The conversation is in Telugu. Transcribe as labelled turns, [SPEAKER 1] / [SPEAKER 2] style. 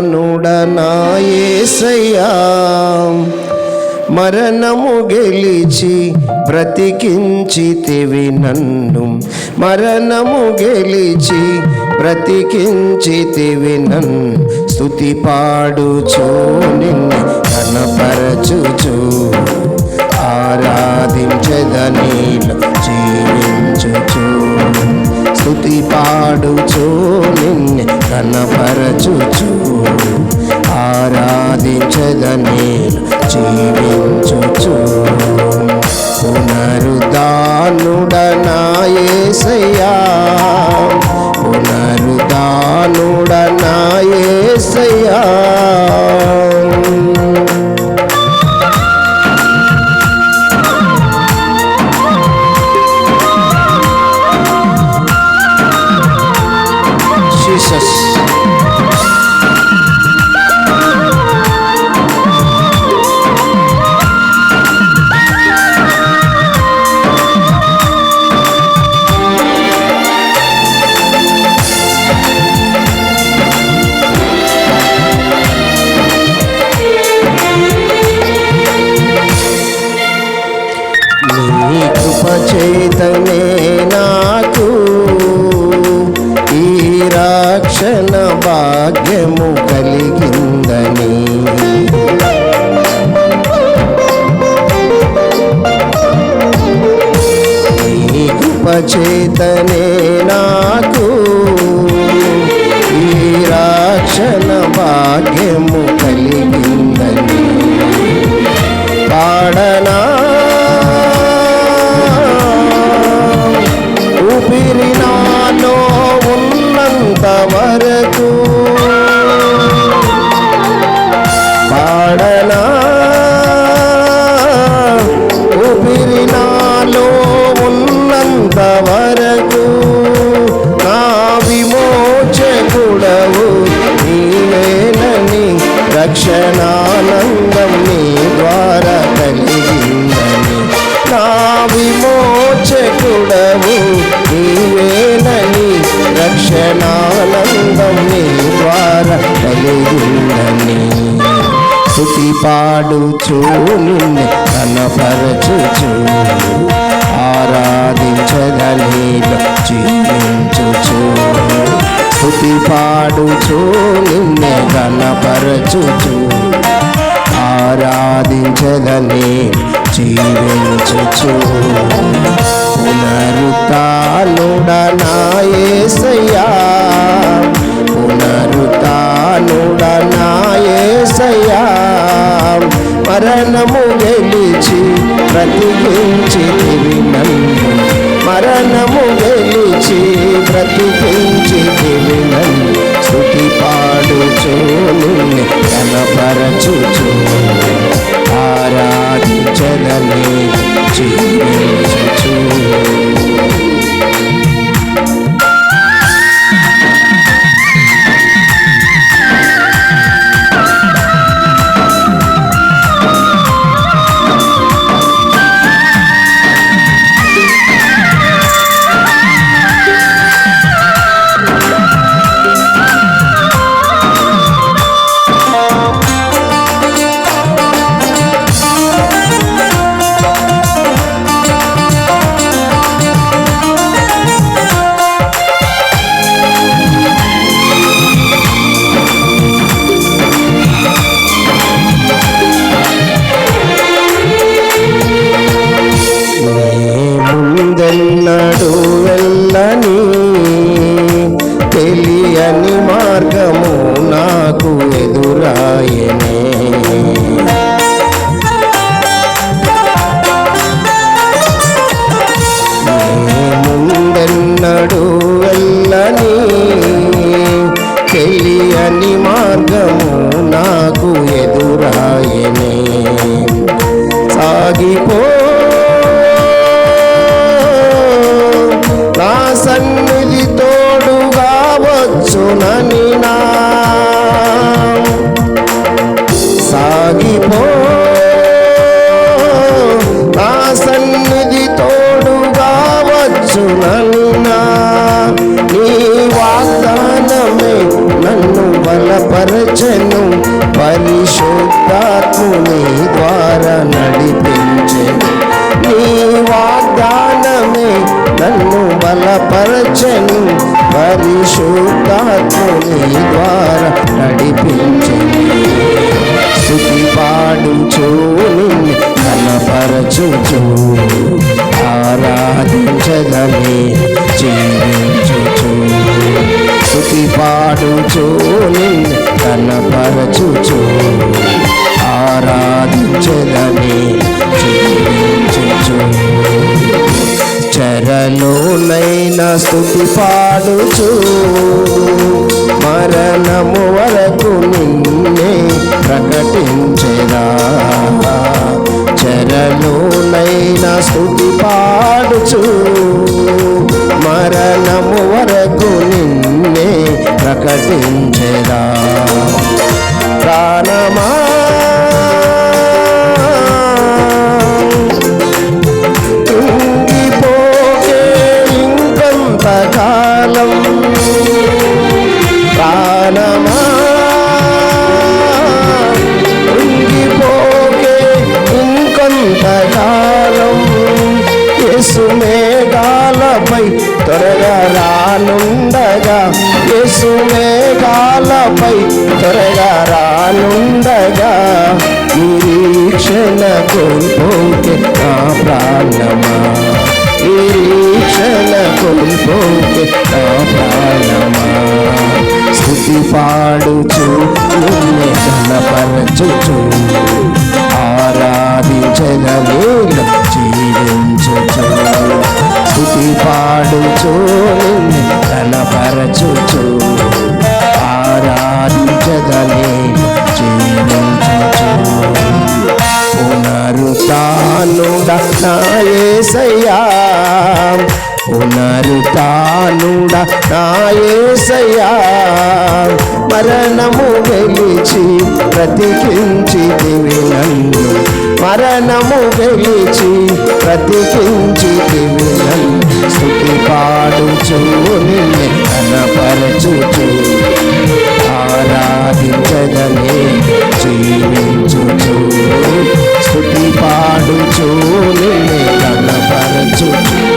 [SPEAKER 1] మరణముగలుదానుడనాయేసయ్యా మరణము గెలిచి బ్రతికించితివి నన్ను. మరణము గెలిచి బ్రతికించితివి నన్ను. స్తుతి పాడుచు నిన్ను కనపరచుచు ఆరాధించదనీలు జీవించుచు. స్థుతి పాడుచు నిన్ను కనపరచుచూ చేతనే నాకు ఈ రక్షణ భాగ్యము కలిగిందని. పాడ ఆనందం నీ ద్వారా కలిగిందని. నా విమోచకుడవు నీవేనని. రక్షణానందం నీ ద్వారా కలిగిందని. స్థుతి పాడుచు నిన్ను కనపరచుచు ఆరాధించదనీలు జీవించుచు. స్థుతి పాడుచు నిన్నే కనపరచుచు ఆరాధించదని జీవించుచు. పునరుతానుడనాయేసయ్యా పునరుతానుడనాయేసయ్యా మరణము గెలిచి బ్రతికించి నన్ను మరణము గెలిచి బ్రతికించి నన్ను. స్థుతి పాడుచు నిన్ను కనపరచుచు ఆరాధించదని జీవించుచు సాగిపో నా నన్ను బలపరచను పరిశుద్ధాత్ముని ద్వారా నడిపించెను. స్థుతి పాడుచు నిన్ను కనపరచుచు ఆరాధించదని జీవించుచు స్థుతి పాడుచు నిన్ను కనపరచుచు ఆరాధించదని జీవించుచు స్థుతి పాడుచు. మరణము వరకు నిన్నే ప్రకటించేదా చరలోనైనా స్థుతి పాడుచు. మరణము వరకు నిన్నే ప్రకటించేదా ప్రాణమా యేసు మేఘాలపై త్వరగా రానుండగా. యేసు మేఘాలపై త్వరగా రానుండగా. నిరీక్షణ కోల్పోకే నా ప్రాణమా? నిరీక్షణ కోల్పోకే నా ప్రాణమా? స్థుతి పాడుచు నిన్నే కనపరచుచు జీవించ. జీవించుచు స్థుతి పాడుచు నిన్ను కనపరచుచు ఆరాధించగలేను జీవించుచు పునరుతానుడ నాయసయ్యా పునరుతానుడ నాయసయ్యా మరణము గెలిచి ప్రతికించి నన్ను మరణము గెలిచి బ్రతికించి నన్ను స్థుతి పాడుచు నిన్ను కనపరచుచు. ఆరాధించదనే జీవించుచు. స్థుతి పాడుచు నిన్నే కనపరచుచు.